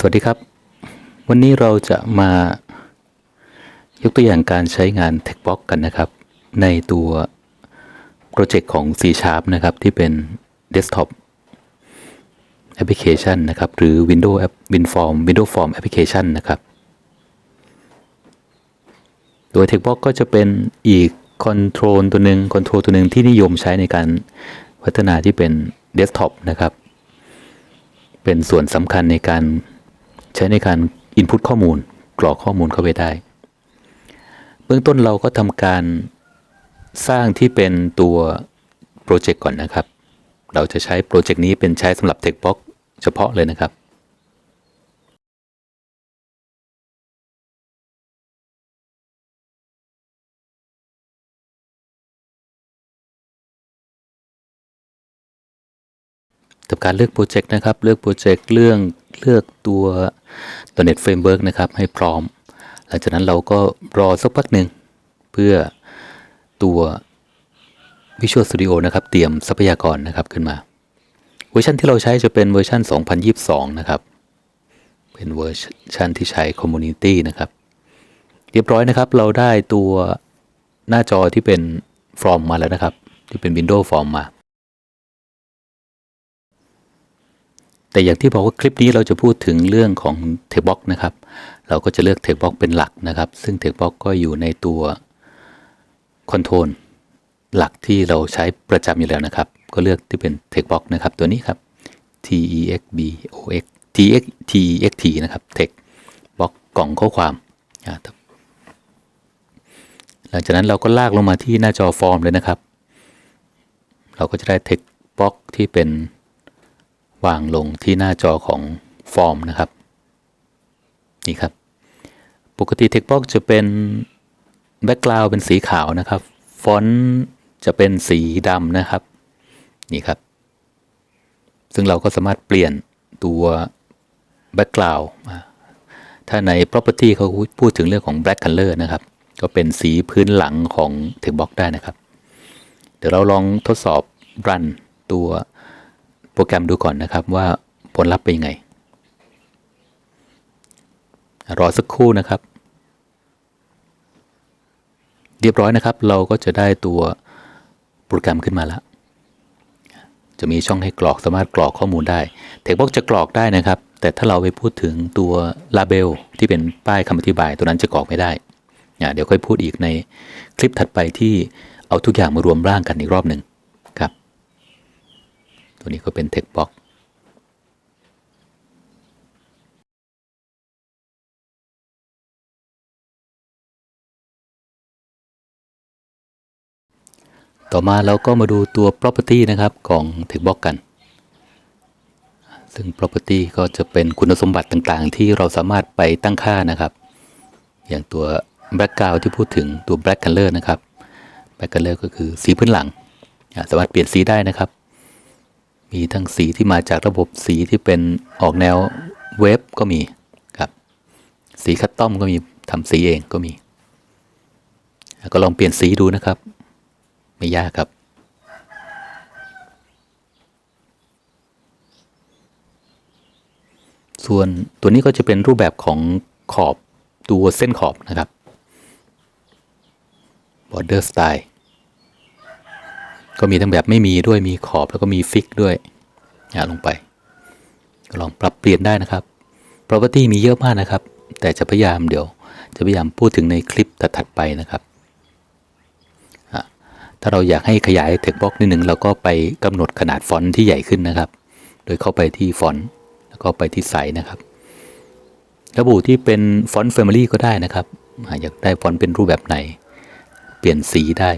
สวัสดีครับ วันนี้เราจะมายกตัวอย่างการใช้งาน TechBox กันนะครับ ในตัวโปรเจกต์ของ C Sharp นะครับ ที่เป็น Desktop Application นะครับ หรือ Windows App WinForm Windows Form Application นะครับ โดย TechBox ก็จะเป็นอีกคอนโทรลตัวหนึ่งคอนโทรลตัวหนึ่งที่นิยมใช้ในการพัฒนาที่เป็น Desktop นะครับเป็นส่วนสำคัญในการ ใช้ในการ Input ข้อมูลกรอกข้อมูลเข้าไปได้ เบื้องต้นเราก็ทำการสร้างที่เป็นตัวโปรเจกต์ก่อนนะครับ เราจะใช้โปรเจกต์นี้เป็นใช้สำหรับ TechBox เฉพาะเลยนะครับกับการเลือกโปรเจกต์นะครับ เลือกโปรเจกต์เรื่อง เลือกตัวตัว Net Framework นะครับให้พร้อม หลังจากนั้นเราก็รอสักพักหนึ่งเพื่อตัว Visual Studio นะครับ เตรียมทรัพยากรนะครับขึ้นมา เวอร์ชันที่เราใช้จะเป็นเวอร์ชัน 2022 นะครับ เป็นเวอร์ชันที่ใช้ Community นะครับ เรียบร้อยนะครับ เราได้ตัวหน้าจอที่เป็น Form มาแล้วนะครับ ที่เป็น Windows Form มา แต่อย่างที่บอกว่าคลิปนี้เราจะพูดถึงเรื่องของ t e x t b o x นะครับ เราก็จะเลือก t e x t b o x เป็นหลักนะครับ ซึ่ง t e x t b o x ก็อยู่ในตัวคอนโทรลหลักที่เราใช้ประจำอยู่แล้วนะครับ ก็เลือกที่เป็น t e x t b o x นะครับ ตัวนี้ครับ T E X B O X T X T E X T นะครับ text box กล่องข้อความ หลังจากนั้นเราก็ลากลงมาที่หน้าจอฟอร์มเลยนะครับ เราก็จะได้ text box ที่เป็น วางลงที่หน้าจอของฟอร์มนะครับ นี่ครับ ปกติ Textbox จะเป็นแบ็กกราวเป็นสีขาวนะครับ ฟอนต์จะเป็นสีดำนะครับ นี่ครับ ซึ่งเราก็สามารถเปลี่ยนตัวแบ็กกราวถ้าใน property เขาพูดถึงเรื่องของ black color นะครับ ก็เป็นสีพื้นหลังของ Textbox ได้นะครับ เดี๋ยวเราลองทดสอบ run ตัว โปรแกรมดูก่อนนะครับว่าผลลัพธ์เป็นยังไง รอสักครู่นะครับ เรียบร้อยนะครับ เราก็จะได้ตัวโปรแกรมขึ้นมาแล้ว จะมีช่องให้กรอกสามารถกรอกข้อมูลได้เทคบ็อกจะกรอกได้นะครับ แต่ถ้าเราไปพูดถึงตัวลาเบลที่เป็นป้ายคำอธิบายตัวนั้นจะกรอกไม่ได้ เดี๋ยวค่อยพูดอีกในคลิปถัดไปที่เอาทุกอย่างมารวมร่างกันอีกรอบหนึ่ง ตัวนี้ก็เป็น Text Box ต่อมาเราก็มาดูตัว property นะครับของ Text Box กัน ซึ่ง property ก็จะเป็นคุณสมบัติต่างๆ ที่เราสามารถไปตั้งค่านะครับ อย่างตัว background ที่พูดถึงตัว black color นะครับ black color ก็คือสีพื้นหลัง สามารถเปลี่ยนสีได้นะครับ มีทั้งสีที่มาจากระบบสีที่เป็นออกแนวเว็บก็มีครับสีคัสตอมก็มีทำสีเองก็มี ก็ลองเปลี่ยนสีดูนะครับ ไม่ยากครับส่วนตัวนี้ก็จะเป็นรูปแบบของขอบตัวเส้นขอบนะครับ border style ก็มีทั้งแบบไม่มีด้วยมีขอบแล้วก็มีฟิกด้วยอ่าลงไปลองปรับเปลี่ยนได้นะครับ property มีเยอะมากนะครับ แต่จะพยายามเดี๋ยว จะพยายามพูดถึงในคลิปถัดๆไปนะครับ ถ้าเราอยากให้ขยาย text box นิดหนึ่งเราก็ไปกำหนดขนาดฟอนต์ที่ใหญ่ขึ้นนะครับ โดยเข้าไปที่ฟอนต์แล้วก็ไปที่ไซส์นะครับ ระบุที่เป็นฟอนต์ Family ก็ได้นะครับ อยากได้ฟอนต์เป็นรูปแบบไหน เปลี่ยนสีได้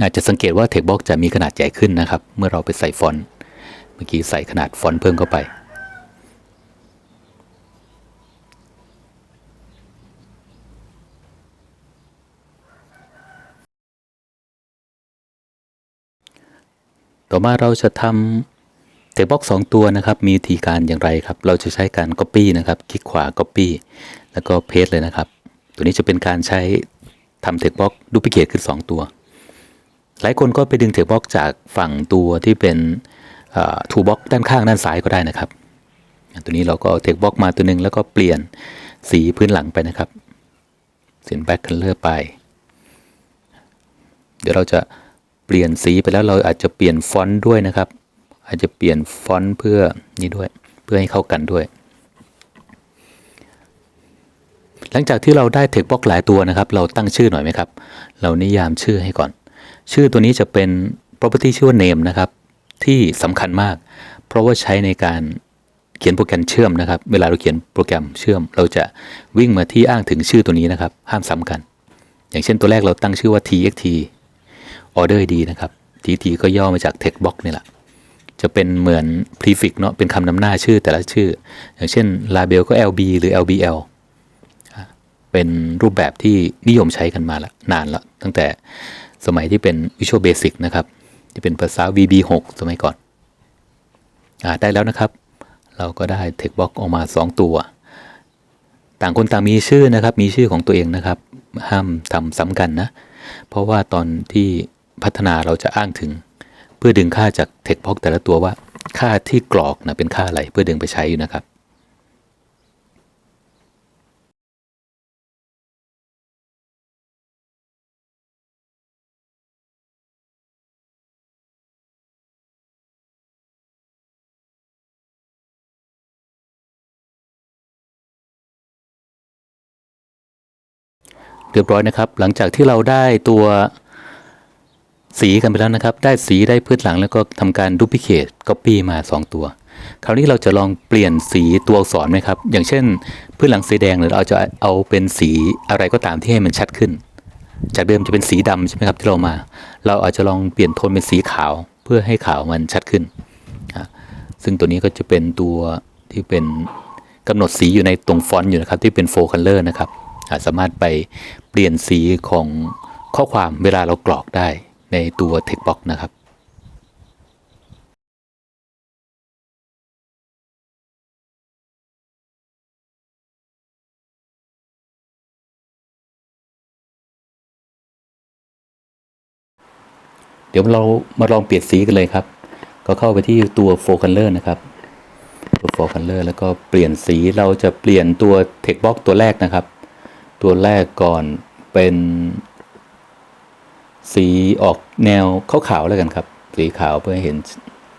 อาจจะสังเกตว่า Text Box จะมีขนาดใหญ่ขึ้นนะครับ เมื่อเราไปใส่ฟอนต์ เมื่อกี้ใส่ขนาดฟอนต์เพิ่มเข้าไป ต่อมาเราจะทำ Text Box 2ตัวนะครับ มีวิธีการอย่างไรครับ เราจะใช้การ Copy นะครับ คลิกขวา Copy แล้วก็ Paste เลยนะครับ ตัวนี้จะเป็นการใช้ทำ Text Box Duplicate ขึ้น 2 ตัว หลายคนก็ไปดึง Text Box จากฝั่งตัวที่เป็นทูบล็อกด้านข้างด้านซ้ายก็ได้นะครับ ตัวนี้เราก็เอา text box มาตัวหนึ่งแล้วก็เปลี่ยนสีพื้นหลังไปนะครับเสียน back color ไป เดี๋ยวเราจะเปลี่ยนสีไปแล้วเราอาจจะเปลี่ยนฟอนต์ด้วยนะครับ อาจจะเปลี่ยนฟอนต์เพื่อนี่ด้วย เพื่อให้เข้ากันด้วย หลังจากที่เราได้ text box หลายตัวนะครับ เราตั้งชื่อหน่อยไหมครับ เรานิยามชื่อให้ก่อน ชื่อตัวนี้จะเป็น property ชื่อว่า name นะครับ ที่สำคัญมาก เพราะว่าใช้ในการเขียนโปรแกรมเชื่อมนะครับ เวลาเราเขียนโปรแกรมเชื่อม เราจะวิ่งมาที่อ้างถึงชื่อตัวนี้นะครับ ห้ามซ้ำกัน อย่างเช่นตัวแรกเราตั้งชื่อว่า txt order id นะครับ txt ก็ย่อมาจาก text box นี่แหละจะเป็นเหมือน prefix เนาะเป็นคำนำหน้าชื่อแต่ละชื่อ อย่างเช่น label ก็ lb หรือ lbl เป็นรูปแบบที่นิยมใช้กันมาละนานแล้วตั้งแต่ สมัยที่เป็น Visual Basic นะครับ ที่เป็นภาษา VB6 สมัยก่อนอได้แล้วนะครับ เราก็ได้ text box ออกมา 2 ตัว ต่างคนต่างมีชื่อนะครับ มีชื่อของตัวเองนะครับ ห้ามทำซ้ำกันนะ เพราะว่าตอนที่พัฒนาเราจะอ้างถึง เพื่อดึงค่าจาก text box แต่ละตัวว่าค่าที่กรอกนะเป็นค่าอะไรเพื่อดึงไปใช้อยู่นะครับ เรียบร้อยนะครับ หลังจากที่เราได้ตัวสีกันไปแล้วนะครับ ได้สีได้พื้นหลังแล้วก็ทำการดูพิเคทก๊อปปี้มา 2 ตัว คราวนี้เราจะลองเปลี่ยนสีตัวอักษรไหมครับ อย่างเช่น พื้นหลังสีแดงหรือเราจะเอาเป็นสีอะไรก็ตามที่ให้มันชัดขึ้น จากเดิมจะเป็นสีดำใช่ไหมครับที่เรามา เราอาจจะลองเปลี่ยนโทนเป็นสีขาวเพื่อให้ขาวมันชัดขึ้นอะซึ่งตัวนี้ก็จะเป็นตัวที่เป็นกำหนดสีอยู่ในตรงฟอนต์อยู่นะครับที่เป็น full color นะครับ สามารถไปเปลี่ยนสีของข้อความเวลาเรากรอกได้ในตัว text box นะครับเดี๋ยวเรามาลองเปลี่ยนสีกันเลยครับ ก็เข้าไปที่ตัว full color นะครับ ตัว full color แล้วก็เปลี่ยนสีเราจะเปลี่ยนตัว text box ตัวแรกนะครับ ตัวแรกก่อนเป็นสีออกแนวขาวๆแล้วกันครับ สีขาวเพื่อให้เห็น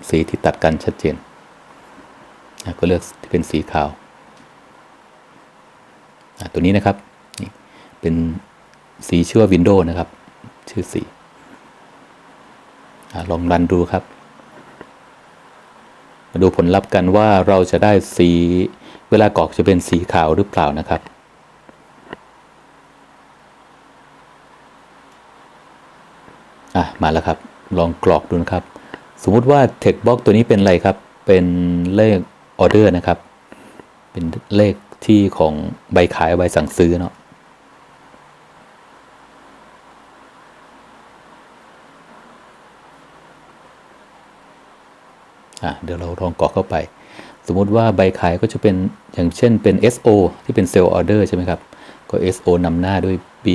สีที่ตัดกันชัดเจน ก็เลือกที่เป็นสีขาว ตัวนี้นะครับนี่เป็นสีชื่อว่า Windows นะครับ ชื่อสีอลองรันดูครับ มาดูผลลัพธ์กันว่าเราจะได้สี เวลากรอกจะเป็นสีขาวหรือเปล่านะครับ อะ มาแล้วครับ ลองกรอกดูนะครับ สมมุติว่า text box ตัวนี้เป็นอะไรครับ เป็นเลขออเดอร์นะครับ เป็นเลขที่ของใบขายใบสั่งซื้อเนาะอะเดี๋ยวเราลองกรอกเข้าไป สมมุติว่าใบขายก็จะเป็นอย่างเช่นเป็น SO ที่เป็น Sale Order ใช่ไหมครับ ก็ SO นำหน้าด้วย B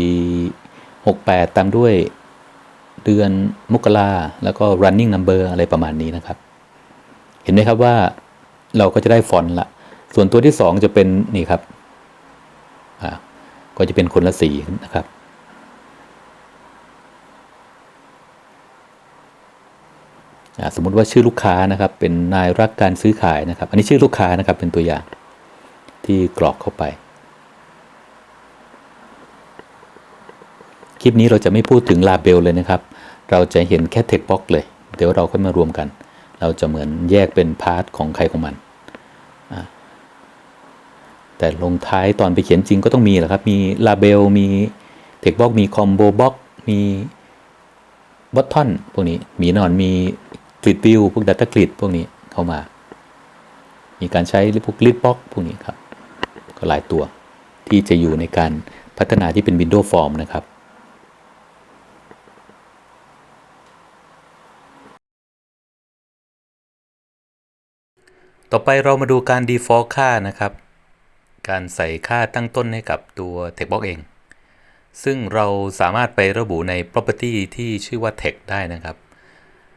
68 ตามด้วย เดือนมกราแล้วก็ running number อะไรประมาณนี้นะครับ เห็นไหมครับว่าเราก็จะได้ฟอนต์ละ ส่วนตัวที่ 2 จะเป็นนี่ครับก็จะเป็นคนละสีนะครับ สมมติว่าชื่อลูกค้านะครับ เป็นนายรักการซื้อขายนะครับ อันนี้ชื่อลูกค้านะครับเป็นตัวอย่างที่กรอกเข้าไป ลิปนี้เราจะไม่พูดถึงลาเบลเลยนะครับ เราจะเห็นแค่ text box เลย เดี๋ยวเราค่อยมารวมกัน เราจะเหมือนแยกเป็นพาร์ทของใครของมัน แต่ลงท้ายตอนไปเขียนจริงก็ต้องมีแหละครับ มีลาเบล มี text box มี combo box มีบอททอนพวกนี้ มีนอน มีกริดวิวพวก Data Grid พวกนี้เข้ามา มีการใช้พวก Grid Box พวกนี้ครับ ก็หลายตัวที่จะอยู่ในการพัฒนาที่เป็น Windows Form นะครับ ต่อไปเรามาดูการ default ค่านะครับ การใส่ค่าตั้งต้นให้กับตัว text box เอง ซึ่งเราสามารถไประบุใน property ที่ชื่อว่า text ได้นะครับ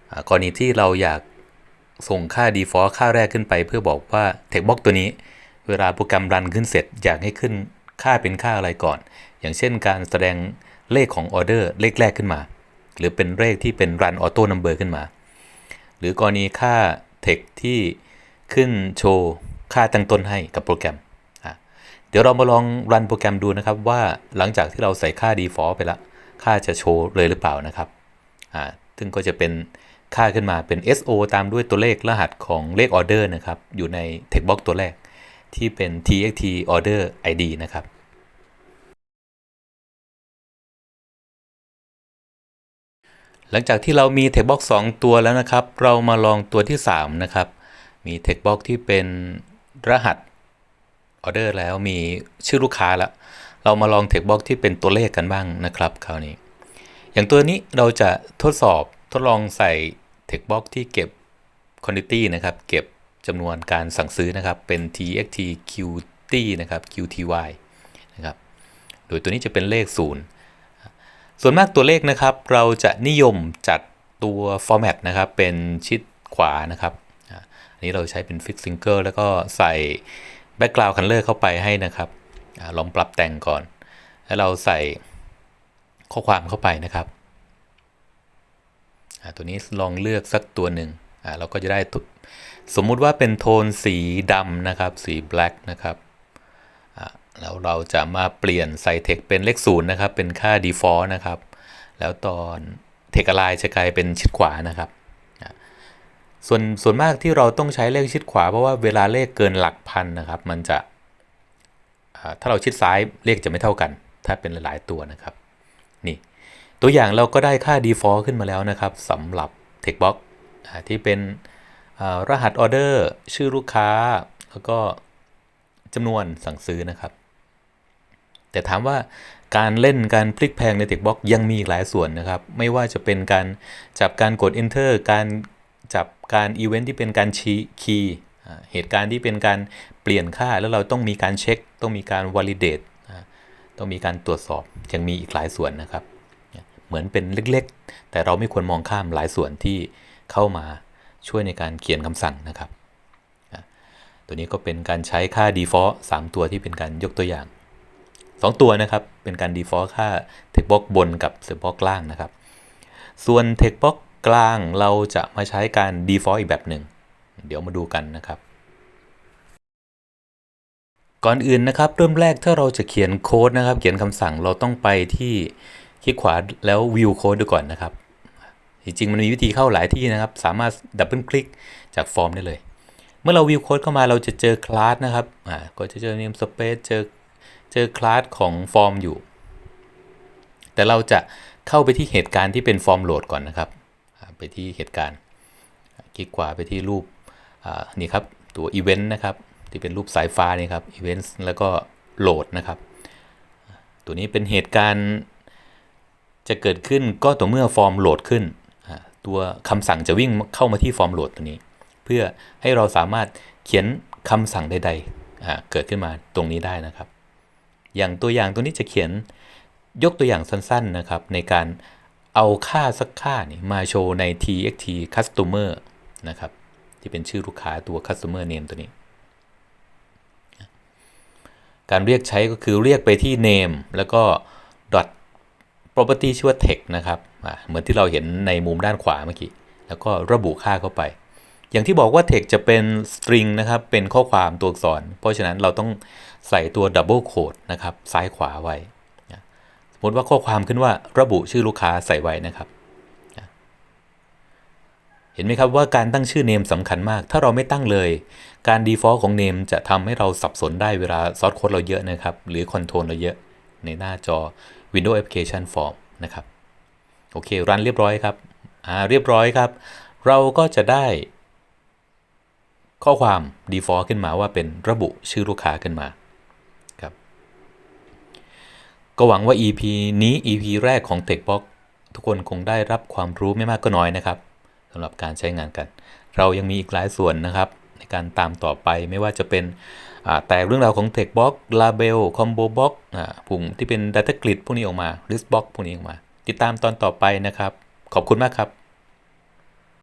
อ่ากรณีที่เราอยากส่งค่า default ค่าแรกขึ้นไป เพื่อบอกว่า textbox ตัวนี้ เวลาโปรแกรมรันขึ้นเสร็จ อยากให้ขึ้นค่าเป็นค่าอะไรก่อน อย่างเช่นการแสดงเลขของออเดอร์เลขแรกขึ้นมา หรือเป็นเลขที่เป็น run auto number ขึ้นมา หรือกรณีค่า text ที่ ขึ้นโชว์ค่าตั้งต้นให้กับโปรแกรม เดี๋ยวเรามาลองรันโปรแกรมดูนะครับว่าหลังจากที่เราใส่ค่า default ไปแล้วค่าจะโชว์เลยหรือเปล่านะครับ ซึ่งก็จะเป็นค่าขึ้นมาเป็น SO ตามด้วยตัวเลขรหัสของเลขออเดอร์นะครับ อยู่ใน textbox ตัวแรก ที่เป็น txt order id นะครับหลังจากที่เรามี textbox 2 ตัวแล้วนะครับ เรามาลองตัวที่ 3 นะครับ มี textbox ที่เป็นรหัสออเดอร์แล้วมีชื่อลูกค้าแล้ว เรามาลอง textbox ที่เป็นตัวเลขกันบ้างนะครับคราวนี้ อย่างตัวนี้เราจะทดสอบทดลองใส่ textbox ที่เก็บ quantity นะครับ เก็บจำนวนการสั่งซื้อนะครับ เป็น txt qt นะครับ qty นะครับ โดยตัวนี้จะเป็นเลข 0 ส่วนมากตัวเลขนะครับ เราจะนิยมจัดตัว format นะครับ เป็นชิดขวานะครับ อันนี้เราใช้เป็น fix single แล้วก็ใส่ background color เข้าไปให้นะครับอลองปรับแต่งก่อน แล้วเราใส่ข้อความเข้าไปนะครับ ตัวนี้ลองเลือกสักตัวหนึ่งเราก็จะได้สมมุติว่าเป็นโทนสีดำนะครับ สี black นะครับแล้วเราจะมาเปลี่ยนใส่ text เป็นเลขศูนย์นะครับ เป็นค่า default นะครับ แล้วตอน text align จะกลายเป็นชิดขวานะครับ ส่วนส่วนมากที่เราต้องใช้เลขชิดขวาเพราะว่าเวลาเลขเกินหลักพันนะครับ มันจะถ้าเราชิดซ้ายเลขจะไม่เท่ากัน ถ้าเป็นหลายๆตัวนะครับ นี่ ตัวอย่างเราก็ได้ค่า default ขึ้นมาแล้วนะครับสำหรับ text box อ่าที่เป็นรหัสออเดอร์ชื่อลูกค้า แล้วก็จำนวนสั่งซื้อนะครับ แต่ถามว่าการเล่นการพลิกแพงใน text box ยังมีอีกหลายส่วนนะครับ ไม่ว่าจะเป็นการจับการกด enter การ จับการอีเวนท์ที่เป็นการชี้คีย์เหตุการณ์ที่เป็นการเปลี่ยนค่าแล้วเราต้องมีการเช็ค ต้องมีการ validate อ่าต้องมีการตรวจสอบยังมีอีกหลายส่วนนะครับ เหมือนเป็นเล็กๆ แต่เราไม่ควรมองข้ามหลายส่วนที่เข้ามาช่วยในการเขียนคำสั่งนะครับ ตัวนี้ก็เป็นการใช้ค่า default 3 ตัวที่เป็นการยกตัวอย่าง 2 ตัวนะครับ เป็นการ default ค่า text box บนกับ text box ล่างนะครับ ส่วน text box กลางเราจะมาใช้การ default อีกแบบหนึ่ง เดี๋ยวมาดูกันนะครับ ก่อนอื่นนะครับ เริ่มแรกถ้าเราจะเขียนโค้ดนะครับ เขียนคำสั่งเราต้องไปที่คลิกขวาแล้ว view code ดูก่อนนะครับ จริงๆ มันมีวิธีเข้าหลายที่นะครับ สามารถดับเบิลคลิกจากฟอร์มได้เลย เมื่อเรา view code เข้ามาเราจะเจอคลาสนะครับ อ่า ก็จะเจอ namespace เจอเจอคลาสของฟอร์มอยู่ แต่เราจะเข้าไปที่เหตุการณ์ที่เป็นฟอร์มโหลดก่อนนะครับ ไปที่เหตุการณ์ คลิกขวาไปที่รูปนี่ครับตัว event นะครับที่เป็นรูปสายฟ้านี่ครับ events แล้วก็โหลดนะครับ ตัวนี้เป็นเหตุการณ์จะเกิดขึ้นก็ต่อเมื่อฟอร์มโหลดขึ้น ตัวคำสั่งจะวิ่งเข้ามาที่ฟอร์มโหลดตัวนี้ เพื่อให้เราสามารถเขียนคำสั่งใดๆเกิดขึ้นมาตรงนี้ได้นะครับ อย่างตัวอย่างตัวนี้จะเขียนยกตัวอย่างสั้นๆนะครับ ในการ เอาค่าสักค่านี่มาโชว์ใน txt customer นะครับ ที่เป็นชื่อลูกค้าตัว customer name ตัวนี้ การเรียกใช้ก็คือเรียกไปที่ name แล้วก็ dot property ชื่อว่า text นะครับเหมือนที่เราเห็นในมุมด้านขวาเมื่อกี้ แล้วก็ระบุค่าเข้าไป อย่างที่บอกว่า text จะเป็น string นะครับ เป็นข้อความตัวอักษร เพราะฉะนั้นเราต้องใส่ตัว double quote นะครับ ซ้ายขวาไว้ มมติว่าข้อความขึ้นว่าระบุชื่อลูกค้าใส่ไว้นะครับ เห็นไหมครับว่าการตั้งชื่อ name สำคัญมาก ถ้าเราไม่ตั้งเลย การ default ของ name จะทำให้เราสับสนได้เวลาซอสโค้ดเราเยอะนะครับ หรือ control เราเยอะในหน้าจอ Windows Application Form นะครับ โอเค รันเรียบร้อยครับ อ่า เรียบร้อยครับ เราก็จะได้ ข้อความ default ขึ้นมาว่าเป็นระบุชื่อลูกค้าขึ้นมา ครับ ก็หวังว่า EP นี้ EP แรกของ TechBox ทุกคนคงได้รับความรู้ไม่มากก็น้อยนะครับสำหรับการใช้งานกัน เรายังมีอีกหลายส่วนนะครับ ในการตามต่อไปไม่ว่าจะเป็นแต่เรื่องราวของ TechBox Label Combo Box ปุ่มที่เป็น Data Grid พวกนี้ออกมา List Box พวกนี้ออกมา ติดตามตอนต่อไปนะครับ ขอบคุณมากครับ